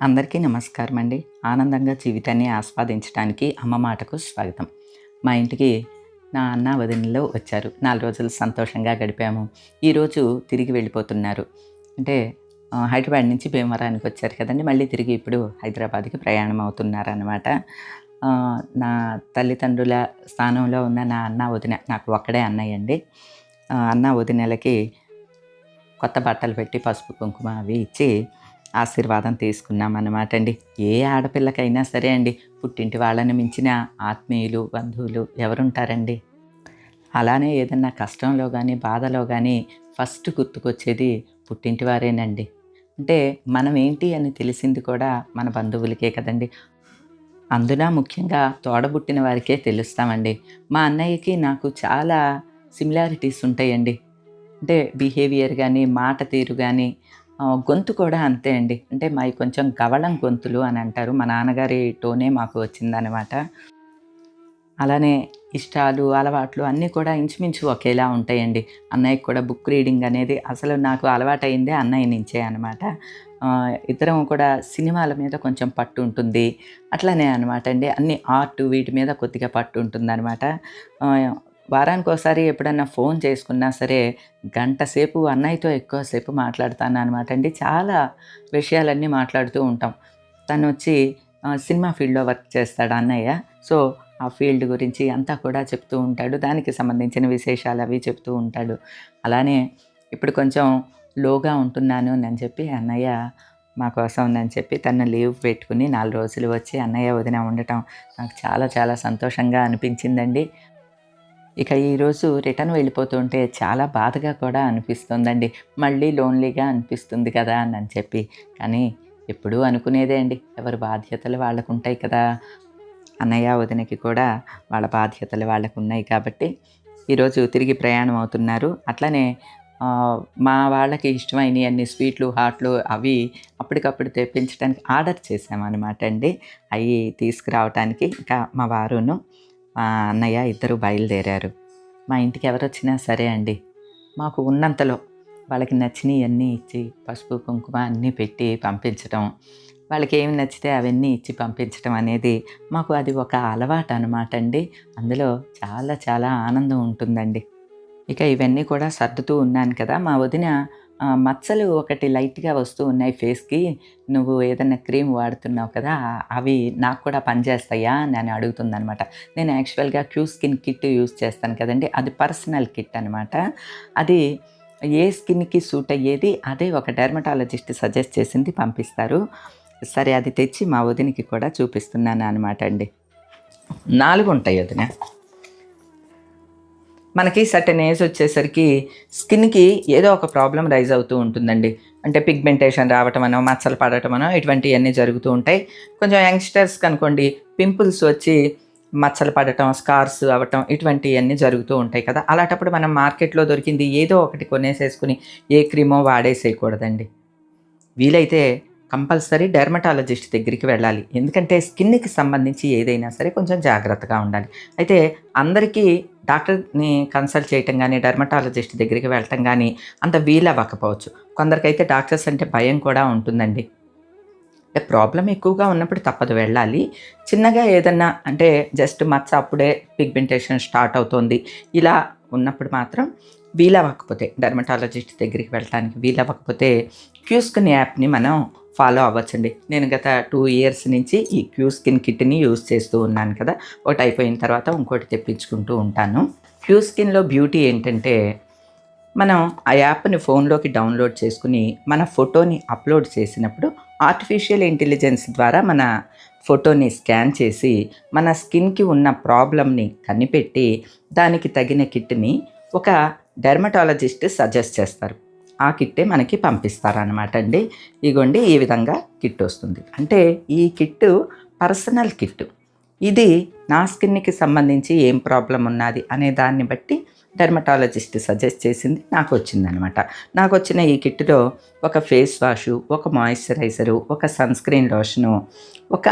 అందరికీ నమస్కారం అండి ఆనందంగా జీవితాన్ని ఆస్వాదించడానికి అమ్మ మాటకు స్వాగతం. మా ఇంటికి నా అన్న వదినలో వచ్చారు. నాలుగు రోజులు సంతోషంగా గడిపాము. ఈరోజు తిరిగి వెళ్ళిపోతున్నారు. అంటే హైదరాబాద్ నుంచి భీమవరానికి వచ్చారు కదండి. మళ్ళీ తిరిగి ఇప్పుడు హైదరాబాద్కి ప్రయాణం అవుతున్నారనమాట నా తల్లిదండ్రుల స్థానంలో ఉన్న నా అన్న వదిన నాకు ఒక్కడే అన్నయ్య అండి. అన్న వదినలకి కొత్త బట్టలు పెట్టి పసుపు కుంకుమ అవి ఇచ్చి ఆశీర్వాదం తీసుకున్నాం అన్నమాట అండి ఏ ఆడపిల్లకైనా సరే అండి పుట్టింటి వాళ్ళని మించిన ఆత్మీయులు బంధువులు ఎవరుంటారండి? అలానే ఏదన్నా కష్టంలో కానీ బాధలో కానీ ఫస్ట్ గుర్తుకొచ్చేది పుట్టింటి వారేనండి. అంటే మనం ఏంటి అని తెలిసింది కూడా మన బంధువులకే కదండి. అందున ముఖ్యంగా తోడబుట్టిన వారికే తెలుస్తామండి. మా అన్నయ్యకి నాకు చాలా సిమిలారిటీస్ ఉంటాయండి. అంటే బిహేవియర్ కానీ మాట తీరు కానీ గొంతు కూడా అంతే అండి. అంటే మావి కొంచెం గవళం గొంతులు అని అంటారు. మా నాన్నగారి టోనే మాకు వచ్చిందనమాట అలానే ఇష్టాలు అలవాట్లు అన్నీ కూడా ఇంచుమించు ఒకేలా ఉంటాయండి. అన్నయ్యకి కూడా బుక్ రీడింగ్ అనేది అసలు నాకు అలవాటైందే అన్నయ్య నుంచే అనమాట ఇద్దరం కూడా సినిమాల మీద కొంచెం పట్టు ఉంటుంది. అట్లనే అనమాట అండి. అన్ని ఆర్ట్ వీటి మీద కొద్దిగా పట్టు ఉంటుంది అనమాట వారానికి ఒకసారి ఎప్పుడన్నా ఫోన్ చేసుకున్నా సరే గంట సేపు అన్నయ్యతో ఎక్కువసేపు మాట్లాడతాను అనమాట అండి. చాలా విషయాలన్నీ మాట్లాడుతూ ఉంటాం. తను వచ్చి సినిమా ఫీల్డ్లో వర్క్ చేస్తాడు అన్నయ్య. సో ఆ ఫీల్డ్ గురించి అంతా కూడా చెప్తూ ఉంటాడు. దానికి సంబంధించిన విశేషాలు అవి చెప్తూ ఉంటాడు. అలానే ఇప్పుడు కొంచెం లోగా ఉంటున్నాను అని చెప్పి అన్నయ్య మా కోసం అని చెప్పి తను లీవ్ పెట్టుకుని నాలుగు రోజులు వచ్చి అన్నయ్య వదిన ఉండటం నాకు చాలా చాలా సంతోషంగా అనిపించిందండి. ఇక ఈరోజు రిటర్న్ వెళ్ళిపోతుంటే చాలా బాధగా కూడా అనిపిస్తుందండి. మళ్ళీ లోన్లీగా అనిపిస్తుంది కదా అని అని చెప్పి. కానీ ఎప్పుడూ అనుకునేదే అండి. ఎవరి బాధ్యతలు వాళ్ళకు ఉంటాయి కదా. అన్నయ్య వదినకి కూడా వాళ్ళ బాధ్యతలు వాళ్ళకు ఉన్నాయి కాబట్టి ఈరోజు తిరిగి ప్రయాణం అవుతున్నారు. అట్లనే మా వాళ్ళకి ఇష్టమైన అన్ని స్వీట్లు హాట్లు అవి అప్పటికప్పుడు తెప్పించడానికి ఆర్డర్ చేసామన్నమాట అండి. అవి తీసుకురావటానికి ఇంకా మా వారును. మా అన్నయ్య ఇద్దరు బయలుదేరారు. మా ఇంటికి ఎవరు వచ్చినా సరే అండి. మాకు ఉన్నంతలో వాళ్ళకి నచ్చినవి అన్నీ ఇచ్చి పసుపు కుంకుమ అన్నీ పెట్టి పంపించడం వాళ్ళకి ఏమి నచ్చితే అవన్నీ ఇచ్చి పంపించడం అనేది మాకు అది ఒక అలవాటు అనమాట అండి. అందులో చాలా చాలా ఆనందం ఉంటుందండి. ఇక ఇవన్నీ కూడా సర్దుతూ ఉన్నాను కదా మా వదిన మచ్చలు ఒకటి లైట్గా వస్తూ ఉన్నాయి ఫేస్కి. నువ్వు ఏదైనా క్రీమ్ వాడుతున్నావు కదా అవి నాకు కూడా పనిచేస్తాయా అని అని అడుగుతుందనమాట నేను యాక్చువల్గా క్యూ స్కిన్ కిట్ యూస్ చేస్తాను కదండి అది పర్సనల్ కిట్ అనమాట అది ఏ స్కిన్కి సూట్ అయ్యేది అదే ఒక డెర్మటాలజిస్ట్ సజెస్ట్ చేసింది పంపిస్తారు. సరే అది తెచ్చి మా వదినికి కూడా చూపిస్తున్నాను అనమాట అండి. నాలుగు ఉంటాయి వదిన. మనకి సర్టెన్ ఏజ్ వచ్చేసరికి స్కిన్కి ఏదో ఒక ప్రాబ్లం రైజ్ అవుతూ ఉంటుందండి. అంటే పిగ్మెంటేషన్ రావటం అనో మచ్చలు పడటం అనో ఇటువంటివన్నీ జరుగుతూ ఉంటాయి. కొంచెం యంగ్స్టర్స్ కనుకోండి పింపుల్స్ వచ్చి మచ్చలు పడటం స్కార్స్ అవ్వటం ఇటువంటివన్నీ జరుగుతూ ఉంటాయి కదా. అలాంటప్పుడు మనం మార్కెట్లో దొరికింది ఏదో ఒకటి కొనేసేసుకుని ఏ క్రీమో వాడేసేయకూడదండి. వీలైతే కంపల్సరీ డెర్మటాలజిస్ట్ దగ్గరికి వెళ్ళాలి. ఎందుకంటే స్కిన్కి సంబంధించి ఏదైనా సరే కొంచెం జాగ్రత్తగా ఉండాలి. అయితే అందరికీ డాక్టర్ని కన్సల్ట్ చేయటం కానీ డెర్మటాలజిస్ట్ దగ్గరికి వెళ్ళటం కానీ అంత వీలవ్వకపోవచ్చు. కొందరికైతే డాక్టర్స్ అంటే భయం కూడా ఉంటుందండి. అంటే ప్రాబ్లం ఎక్కువగా ఉన్నప్పుడు తప్పదు వెళ్ళాలి. చిన్నగా ఏదన్నా అంటే జస్ట్ మచ్చ అప్పుడే పిగ్మెంటేషన్ స్టార్ట్ అవుతోంది. ఇలా ఉన్నప్పుడు మాత్రం వీలవ్వకపోతే డెర్మటాలజిస్ట్ దగ్గరికి వెళ్ళడానికి వీలవ్వకపోతే క్యూస్కిన్ యాప్ని మనం ఫాలో అవ్వచ్చండి. నేను గత టూ ఇయర్స్ నుంచి ఈ క్యూ స్కిన్ కిట్ని యూస్ చేస్తూ ఉన్నాను కదా. ఒకటి అయిపోయిన తర్వాత ఇంకోటి తెప్పించుకుంటూ ఉంటాను. క్యూ స్కిన్లో బ్యూటీ ఏంటంటే మనం ఆ యాప్ని ఫోన్లోకి డౌన్లోడ్ చేసుకుని మన ఫోటోని అప్లోడ్ చేసినప్పుడు ఆర్టిఫిషియల్ ఇంటెలిజెన్స్ ద్వారా మన ఫోటోని స్కాన్ చేసి మన స్కిన్కి ఉన్న ప్రాబ్లమ్ని కనిపెట్టి దానికి తగిన కిట్ని ఒక డెర్మటాలజిస్ట్ సజెస్ట్ చేస్తారు. ఆ కిట్టే మనకి పంపిస్తారనమాట అండి ఇగోండి ఈ విధంగా కిట్ వస్తుంది. అంటే ఈ కిట్ పర్సనల్ కిట్ ఇది నా స్కిన్కి సంబంధించి ఏం ప్రాబ్లం ఉన్నది అనే దాన్ని బట్టి డెర్మటాలజిస్ట్ సజెస్ట్ చేసింది నాకు వచ్చిందనమాట నాకు వచ్చిన ఈ కిట్లో ఒక ఫేస్ వాషు ఒక మాయిశ్చరైజరు ఒక సన్ స్క్రీన్ లోషను ఒక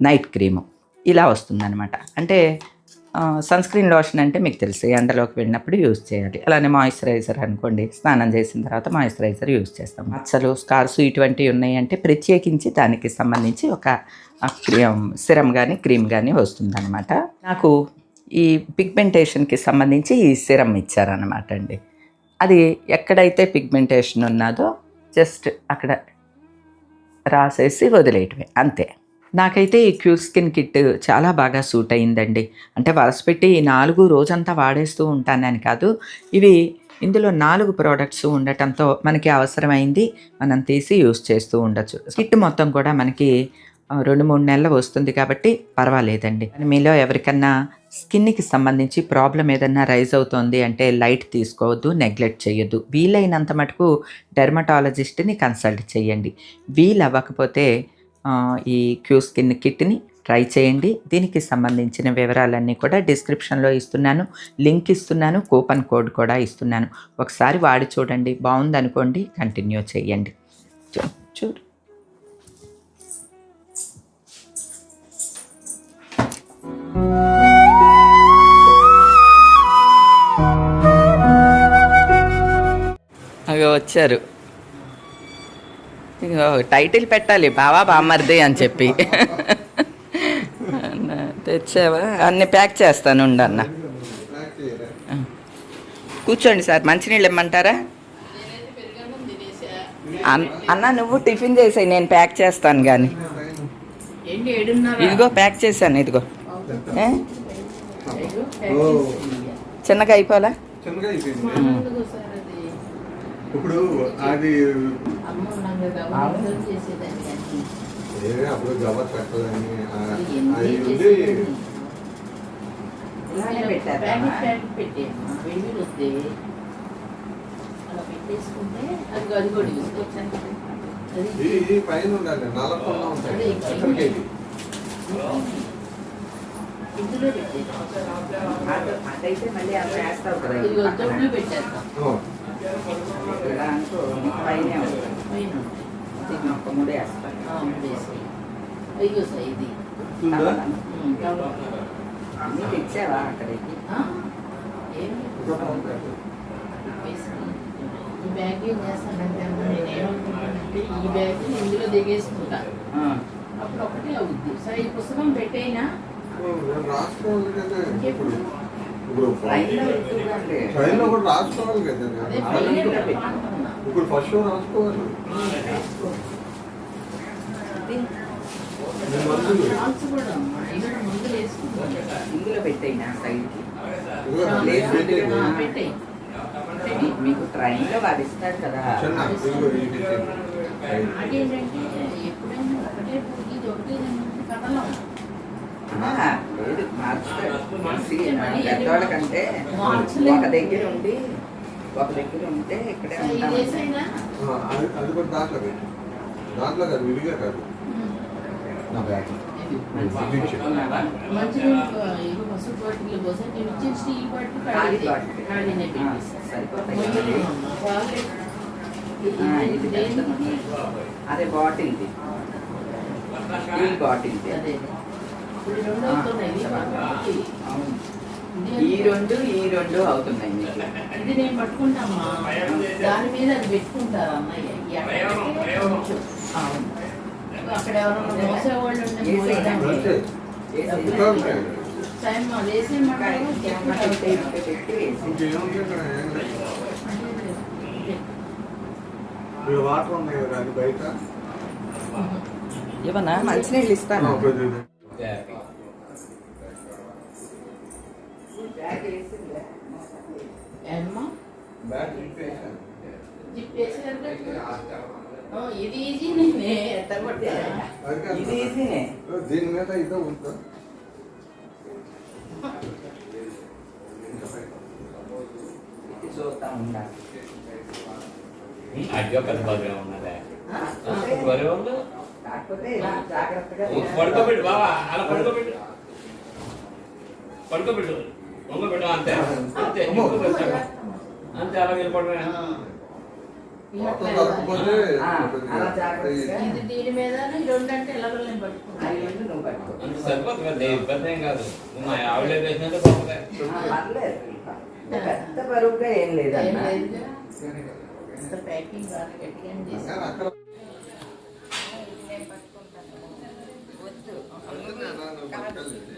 నైట్ క్రీము ఇలా వస్తుందన్నమాట. అంటే సన్ స్క్రీన్ లోషన్ అంటే మీకు తెలుసు ఎండలోకి వెళ్ళినప్పుడు యూజ్ చేయాలి. అలానే మాయిశ్చరైజర్ అనుకోండి స్నానం చేసిన తర్వాత మాయిశ్చరైజర్ యూజ్ చేస్తాం. మచ్చలు స్కార్స్ ఇటువంటివి ఉన్నాయంటే ప్రత్యేకించి దానికి సంబంధించి ఒక క్రీమ్ సిరం కానీ క్రీమ్ కానీ వస్తుందన్నమాట. నాకు ఈ పిగ్మెంటేషన్కి సంబంధించి ఈ సిరం ఇచ్చారనమాట అండి. అది ఎక్కడైతే పిగ్మెంటేషన్ ఉన్నదో జస్ట్ అక్కడ రాసేసి వదిలేయటమే అంతే. నాకైతే ఈ క్యూర్ స్కిన్ కిట్ చాలా బాగా సూట్ అయిందండి. అంటే వరసపెట్టి పెట్టి నాలుగు రోజంతా వాడేస్తూ ఉంటానని కాదు. ఇవి ఇందులో నాలుగు ప్రోడక్ట్స్ ఉండటంతో మనకి అవసరమైంది. మనం తీసి యూస్ చేస్తూ ఉండొచ్చు. కిట్ మొత్తం కూడా మనకి రెండు మూడు నెలలు వస్తుంది కాబట్టి పర్వాలేదండి. మీలో ఎవరికన్నా స్కిన్కి సంబంధించి ప్రాబ్లం ఏదన్నా రైజ్ అవుతోంది అంటే లైట్ తీసుకోవద్దు నెగ్లెక్ట్ చేయొద్దు. వీలైనంత మటుకు డెర్మటాలజిస్ట్ని కన్సల్ట్ చేయండి. వీలు అవ్వకపోతే ఈ క్యూ స్కిన్ కిట్ని ట్రై చేయండి. దీనికి సంబంధించిన వివరాలన్నీ కూడా డిస్క్రిప్షన్లో ఇస్తున్నాను. లింక్ ఇస్తున్నాను. కూపన్ కోడ్ కూడా ఇస్తున్నాను. ఒకసారి వాడి చూడండి. బాగుందనుకోండి. కంటిన్యూ చేయండి. చూ- చూడు. అవి వచ్చారు. టైటిల్ పెట్టాలి. బావా బామ్మర్ది అని చెప్పి. అన్న, తెచ్చావా? అన్ని ప్యాక్ చేస్తాను ఉండు అన్న కూర్చోండి సార్ మంచినీళ్ళు ఇమ్మంటారా? అన్- అన్న నువ్వు టిఫిన్ చేసాయి నేను ప్యాక్ చేస్తాను కానీ ఇదిగో ప్యాక్ చేశాను ఇదిగో? చిన్నగా అయిపోలా చిన్నగా అయిపోయింది. ఇప్పుడు అది అప్పుడు గవ ఎన్ని అది ఉంది పైన ఉండాలి నల్లకుండా ఉంటాయి. ఇందులో పెట్టేది అదైతే మళ్ళీ అలా వేస్తావు కదా ఇది తొట్టులో పైనే ఉంటుంది. పైన దీన్ని ఒక్క మూడే వేస్తాను ఆ, ఉండేసి. అయ్యో సార్ ఇది అన్నీ తెచ్చావా అక్కడికి ఈ బ్యాగ్ ఏం చేస్తానంటే నేను ఏమనుకుంటానంటే ఈ బ్యాగ్ ఇందులో దిగేసుకుంటా అప్పుడు ఒకటే అవుద్ది సరే ఈ పుస్తకం పెట్టైనా ఇప్పుడు ఇప్పుడు. ట్రైన్లో కూడా రాసుకోవాలి కదా. ఇప్పుడు ఫస్ట్ రాసుకోవాలి. ఇందులో పెట్టయినా సైడ్కి. లేదు. పెట్టేయి. మీకు ట్రైన్లో వాడు ఇస్తాడు కదా. అదేంటంటే ఎప్పుడైనా ఒకటే ఇది ఒకటే లేదు మార్చుతాడు పెద్దవాళ్ళకంటే. ఒక దగ్గర ఉండి ఒక దగ్గర ఉంటే ఇక్కడే ఉంటాం. అది అది కూడా దాంట్లో పెట్టు. దాంట్లో కాదు విడిగా కాదు. నా బ్యాగ్. పసుపు బాటిల్ బాటిల్ ఈ రెండు ఈ రెండు అవుతున్నాయి మీకు. ఇది నేను పట్టుకుంటామ్మా. దాని మీద అది పెట్టుకుంటారు. అవును. అక్కడ ఎవరైనా మోసేవాళ్ళు ఉంటే టైం వాటర్ ఉన్నాయి కదా బయట? ఇవనా మంచినీళ్ళు ఇస్తాను? ఇది ఈజీ నేనే. ఎత్తగొట్టా అది కాదు. ఇది ఈజీనే దీని మీద ఇదో ఉందా? ఇది చూస్తా ఉండాలి అయ్యో పెద్ద బాగా ఉన్నదే. పడుకోబెట్టు బావా అలా పడుకోబెట్టు. పడుకోబెట్టు. వంగబెట్టు అంతే. అంతే అమ్మో. అంతే అలా. ఇది దీని మీద రెండు అంటే ఎలా పట్టుకుంటాను సరిపోతుంది కదా ఇబ్బంది ఏం కాదు. మా ఆవిడ. అంటే పెద్ద బరువుగా ఏం లేదన్నా. అంత ప్యాకింగ్ బాగా గట్టిగా చేసి.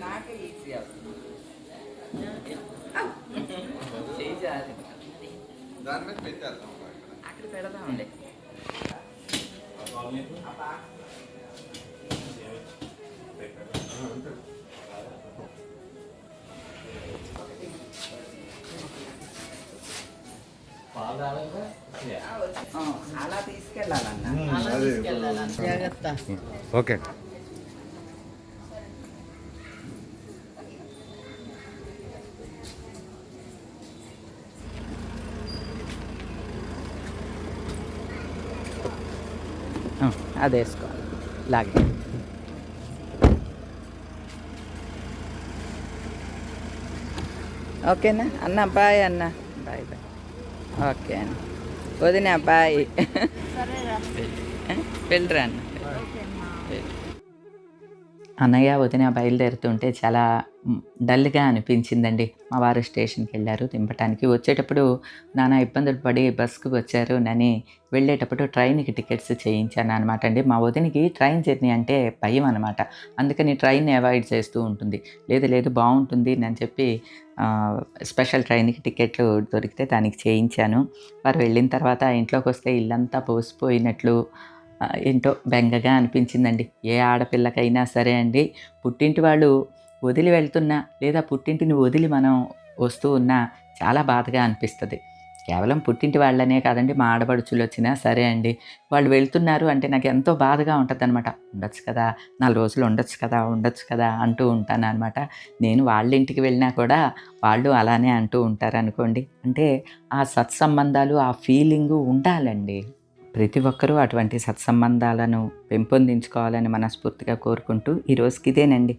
నాకే ఈజీ అవుతుంది. చేయి జారి. దాని మీద పెట్టేద్దాం అక్కడ పెడదాంలే పాలు తాగాలిగా? ఆ, అలా తీసుకెళ్ళాలన్నా. జాగ్రత్త. ఓకే ఆ, అది వేసుకోవాలి. ఇలాగే. ఓకేనా? అన్న బాయ్ అన్న. Bye bye. ఓకే అన్న. వదిన బాయ్. సరేరా వెళ్ళరా అన్న? అన్నయ్య వదిన బయలుదేరుతుంటే చాలా డల్గా అనిపించిందండి. మా వారు స్టేషన్కి వెళ్ళారు దింపటానికి. వచ్చేటప్పుడు నానా ఇబ్బందులు పడి బస్సుకు వచ్చారు నని వెళ్ళేటప్పుడు ట్రైన్కి టికెట్స్ చేయించాను అనమాట అండి. మా వదినికి ట్రైన్ జర్నీ అంటే భయం అనమాట అందుకని ట్రైన్ అవాయిడ్ చేస్తూ ఉంటుంది. లేదు లేదు బాగుంటుంది అని చెప్పి స్పెషల్ ట్రైన్కి టికెట్లు దొరికితే దానికి చేయించాను. వారు వెళ్ళిన తర్వాత ఇంట్లోకి వస్తే ఇల్లంతా పోసిపోయినట్లు ఏంటో బెంగగా అనిపించిందండి. ఏ ఆడపిల్లకైనా సరే అండి. పుట్టింటి వాళ్ళు వదిలి వెళ్తున్నా లేదా పుట్టింటిని వదిలి మనం వస్తూ ఉన్నా చాలా బాధగా అనిపిస్తుంది. కేవలం పుట్టింటి వాళ్ళనే కాదండి మా ఆడపడుచులు వచ్చినా సరే అండి. వాళ్ళు వెళ్తున్నారు అంటే నాకు ఎంతో బాధగా ఉంటుంది అనమాట ఉండొచ్చు కదా నాలుగు రోజులు ఉండొచ్చు కదా ఉండొచ్చు కదా అంటూ ఉంటాను అనమాట నేను వాళ్ళ ఇంటికి వెళ్ళినా కూడా వాళ్ళు అలానే అంటూ ఉంటారు అనుకోండి అంటే ఆ సత్సంబంధాలు ఆ ఫీలింగు ఉండాలండి. ప్రతి ఒక్కరూ అటువంటి సత్సంబంధాలను పెంపొందించుకోవాలని మనస్ఫూర్తిగా కోరుకుంటూ ఈ రోజుకి ఇదేనండి.